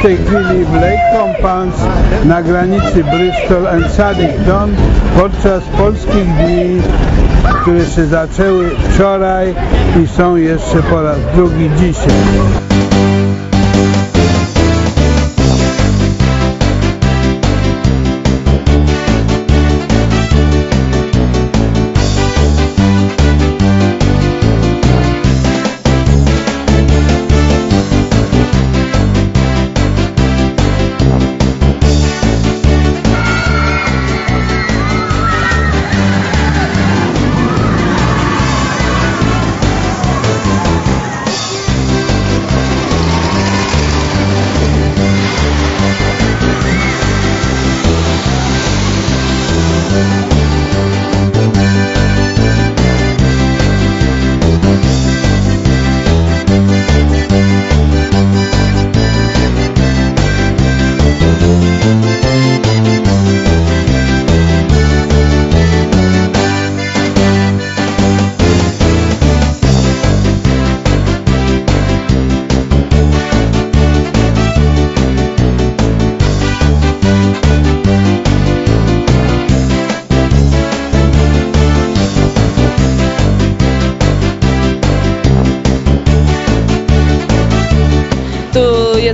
W tej chwili w Lake Compounds na granicy Bristol and Saddington podczas polskich dni, które się zaczęły wczoraj i są jeszcze po raz drugi dzisiaj.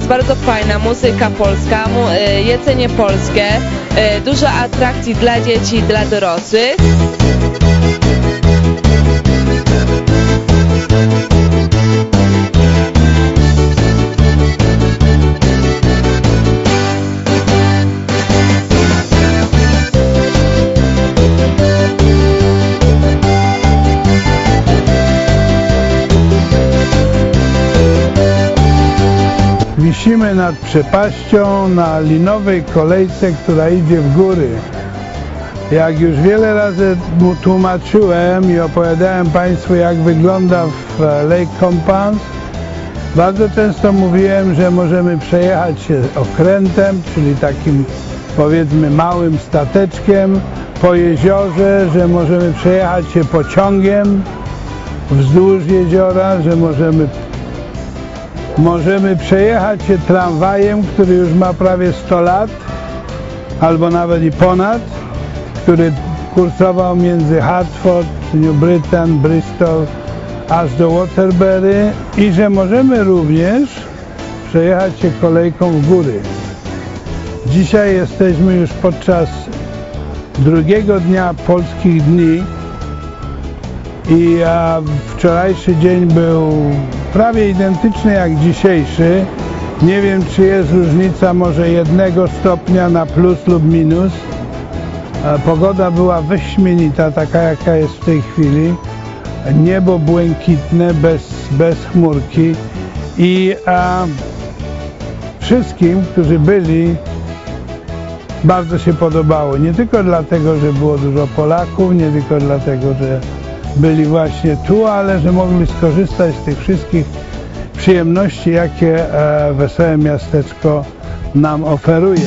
Bardzo fajna muzyka polska, e, jedzenie polskie, e, dużo atrakcji dla dzieci dla dorosłych. Nad przepaścią na linowej kolejce, która idzie w góry. Jak już wiele razy tłumaczyłem i opowiadałem Państwu, jak wygląda w e, Lake Compounds, bardzo często mówiłem, że możemy przejechać się okrętem, czyli takim powiedzmy małym stateczkiem po jeziorze, że możemy przejechać się pociągiem wzdłuż jeziora, że możemy Możemy przejechać się tramwajem, który już ma prawie 100 lat, albo nawet i ponad, który kursował między Hartford, New Britain, Bristol, aż do Waterbury i że możemy również przejechać się kolejką w góry. Dzisiaj jesteśmy już podczas drugiego dnia polskich dni i a, wczorajszy dzień był prawie identyczny jak dzisiejszy. Nie wiem, czy jest różnica może jednego stopnia na plus lub minus. A, pogoda była wyśmienita, taka jaka jest w tej chwili. Niebo błękitne, bez, bez chmurki i a, wszystkim, którzy byli, bardzo się podobało. Nie tylko dlatego, że było dużo Polaków, nie tylko dlatego, że byli właśnie tu, ale że mogli skorzystać z tych wszystkich przyjemności, jakie e, Wesołe Miasteczko nam oferuje.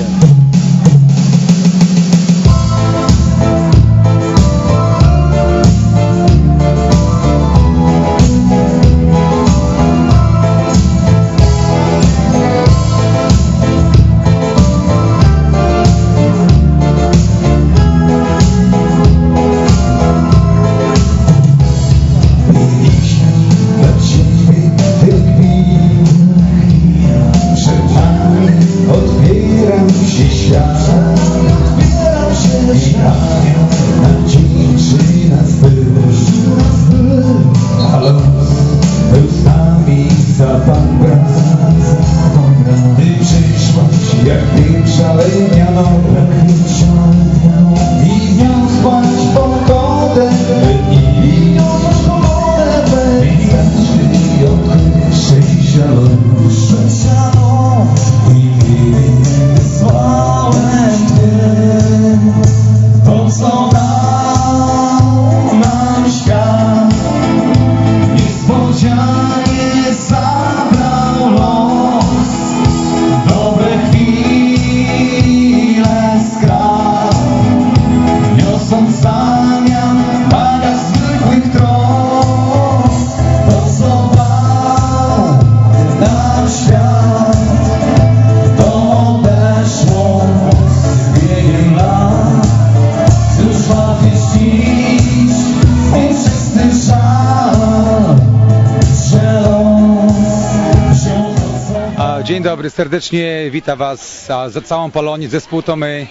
Dzień dobry, serdecznie witam Was a za całą Polonię, zespół to my.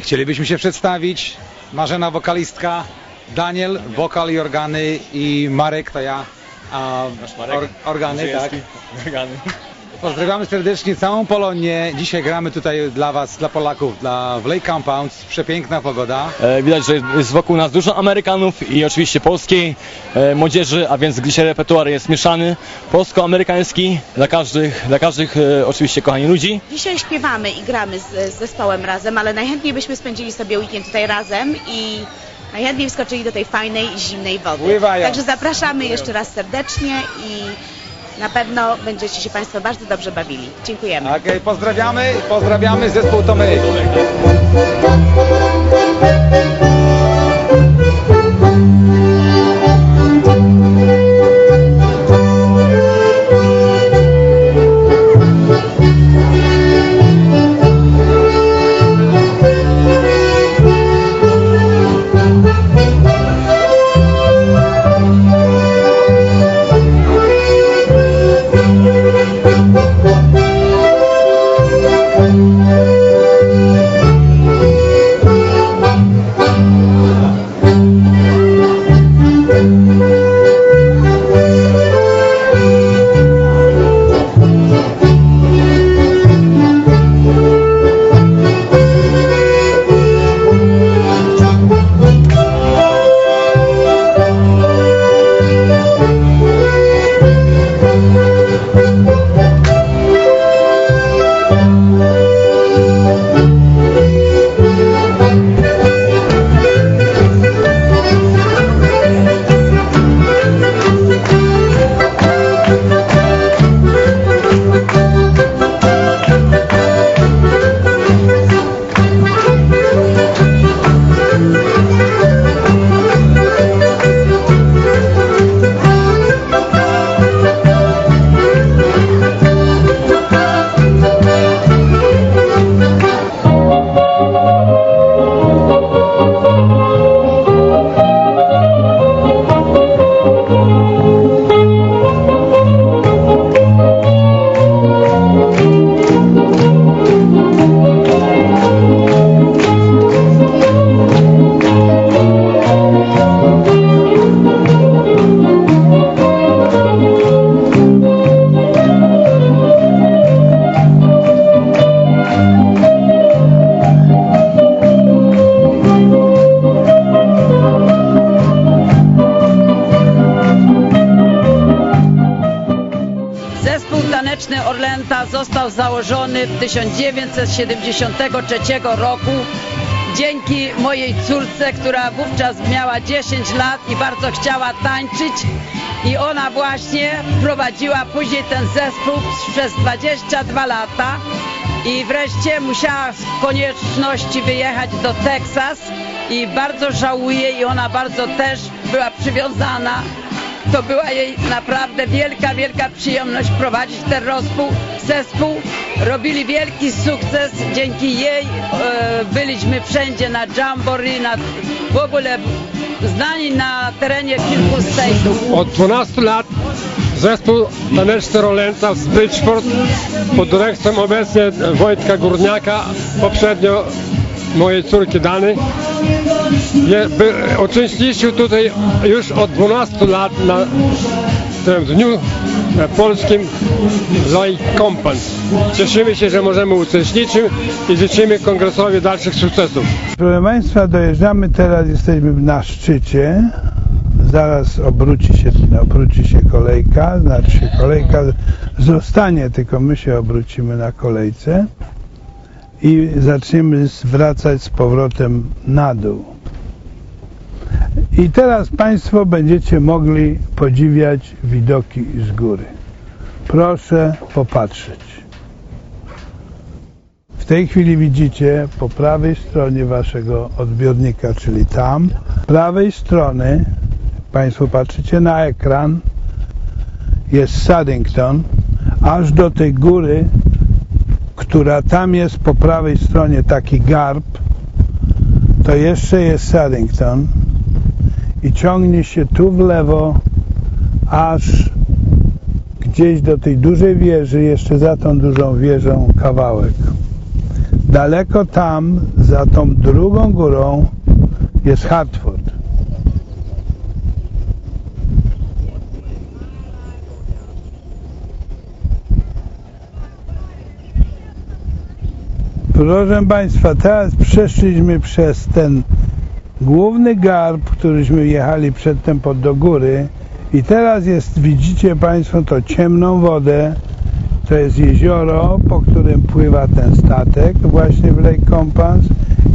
Chcielibyśmy się przedstawić. Marzena wokalistka, Daniel, wokal i organy i Marek to ja. A, or, organy, tak. Pozdrawiamy serdecznie całą Polonię. Dzisiaj gramy tutaj dla Was, dla Polaków, dla w Lake Compounds. Przepiękna pogoda. E, Widać, że jest wokół nas dużo Amerykanów i oczywiście polskiej e, młodzieży, a więc dzisiaj repertuar jest mieszany, polsko-amerykański dla każdych, dla każdych e, oczywiście kochani ludzi. Dzisiaj śpiewamy i gramy z, z zespołem razem, ale najchętniej byśmy spędzili sobie weekend tutaj razem i najchętniej wskoczyli do tej fajnej, zimnej wody. Pływają. Także zapraszamy jeszcze raz serdecznie i na pewno będziecie się Państwo bardzo dobrze bawili. Dziękujemy. Okej, pozdrawiamy, pozdrawiamy, zespół to. 1973 roku. Dzięki mojej córce, która wówczas miała 10 lat i bardzo chciała tańczyć. I ona właśnie prowadziła później ten zespół przez 22 lata. I wreszcie musiała z konieczności wyjechać do Teksas. I bardzo żałuje i ona bardzo też była przywiązana to była jej naprawdę wielka, wielka przyjemność prowadzić ten rozpół, zespół. Robili wielki sukces, dzięki jej e, byliśmy wszędzie na Jamboree, na, w ogóle znani na terenie kilku statów. Od 12 lat zespół taneczny Rolenta z Bridgeport pod dyrekcją obecnie Wojtka Górniaka, poprzednio mojej córki Dany. Je, by, uczestniczył tutaj już od 12 lat na tym dniu polskim Lake Compans. Cieszymy się, że możemy uczestniczyć i życzymy kongresowi dalszych sukcesów. Proszę Państwa, dojeżdżamy teraz, jesteśmy na szczycie. Zaraz obróci się, obróci się kolejka, znaczy kolejka zostanie, tylko my się obrócimy na kolejce i zaczniemy zwracać z powrotem na dół. I teraz Państwo będziecie mogli podziwiać widoki z góry. Proszę popatrzeć. W tej chwili widzicie po prawej stronie Waszego odbiornika, czyli tam, prawej strony, Państwo patrzycie na ekran, jest Saddington, aż do tej góry, która tam jest po prawej stronie, taki garb, to jeszcze jest Saddington i ciągnie się tu w lewo, aż gdzieś do tej dużej wieży, jeszcze za tą dużą wieżą kawałek. Daleko tam, za tą drugą górą jest Hartford. Proszę Państwa, teraz przeszliśmy przez ten główny garb, któryśmy jechali przedtem pod do góry i teraz jest, widzicie Państwo, to ciemną wodę, to jest jezioro, po którym pływa ten statek właśnie w Lake Compass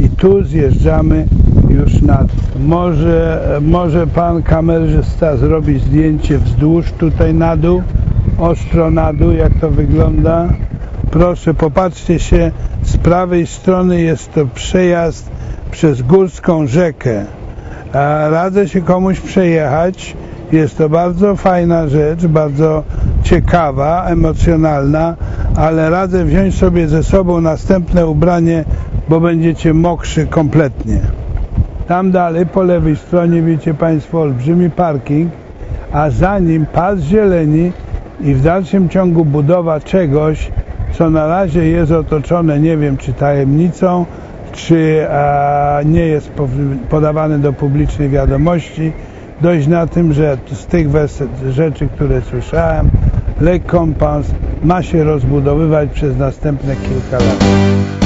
i tu zjeżdżamy już nad może, może Pan kamerzysta zrobić zdjęcie wzdłuż tutaj na dół, ostro na dół, jak to wygląda. Proszę, popatrzcie się, z prawej strony jest to przejazd przez górską rzekę. Radzę się komuś przejechać. Jest to bardzo fajna rzecz, bardzo ciekawa, emocjonalna, ale radzę wziąć sobie ze sobą następne ubranie, bo będziecie mokrzy kompletnie. Tam dalej po lewej stronie widzicie Państwo olbrzymi parking, a za nim pas zieleni i w dalszym ciągu budowa czegoś, co na razie jest otoczone, nie wiem czy tajemnicą, czy a, nie jest podawane do publicznej wiadomości. Dość na tym, że z tych rzeczy, które słyszałem, Lake Compass ma się rozbudowywać przez następne kilka lat.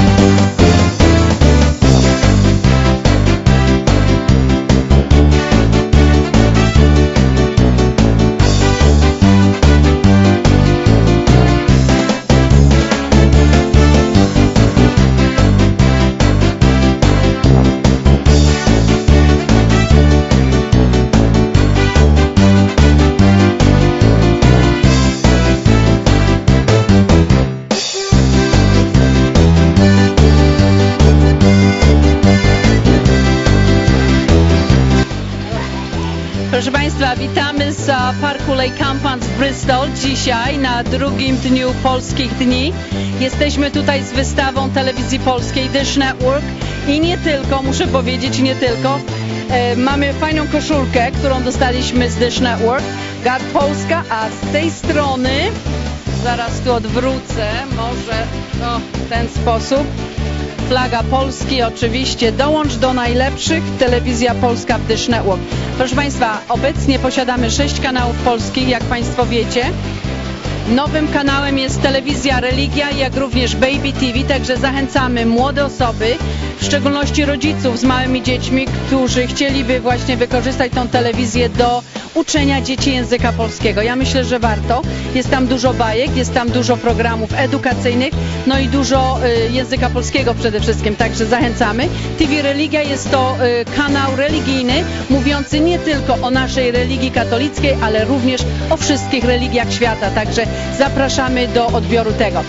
E, Parku Lake Campans Bristol dzisiaj na drugim dniu Polskich Dni. Jesteśmy tutaj z wystawą telewizji polskiej Dish Network i nie tylko, muszę powiedzieć, nie tylko. E, mamy fajną koszulkę, którą dostaliśmy z Dish Network, Gard Polska, a z tej strony, zaraz tu odwrócę, może o, w ten sposób, flaga Polski oczywiście. Dołącz do najlepszych Telewizja Polska w Dish Network. Proszę Państwa, obecnie posiadamy sześć kanałów polskich, jak Państwo wiecie. Nowym kanałem jest telewizja Religia, jak również Baby TV, także zachęcamy młode osoby, w szczególności rodziców z małymi dziećmi, którzy chcieliby właśnie wykorzystać tą telewizję do uczenia dzieci języka polskiego. Ja myślę, że warto. Jest tam dużo bajek, jest tam dużo programów edukacyjnych, no i dużo y, języka polskiego przede wszystkim, także zachęcamy. TV Religia jest to y, kanał religijny, mówiący nie tylko o naszej religii katolickiej, ale również o wszystkich religiach świata, także zapraszamy do odbioru tego.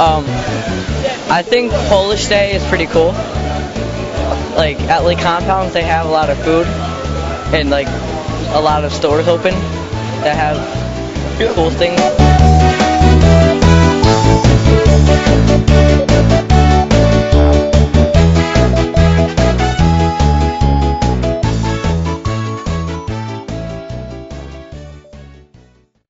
Um, I think Polish Day is pretty cool. Like at Lake Compounds, they have a lot of food and like a lot of stores open that have cool things.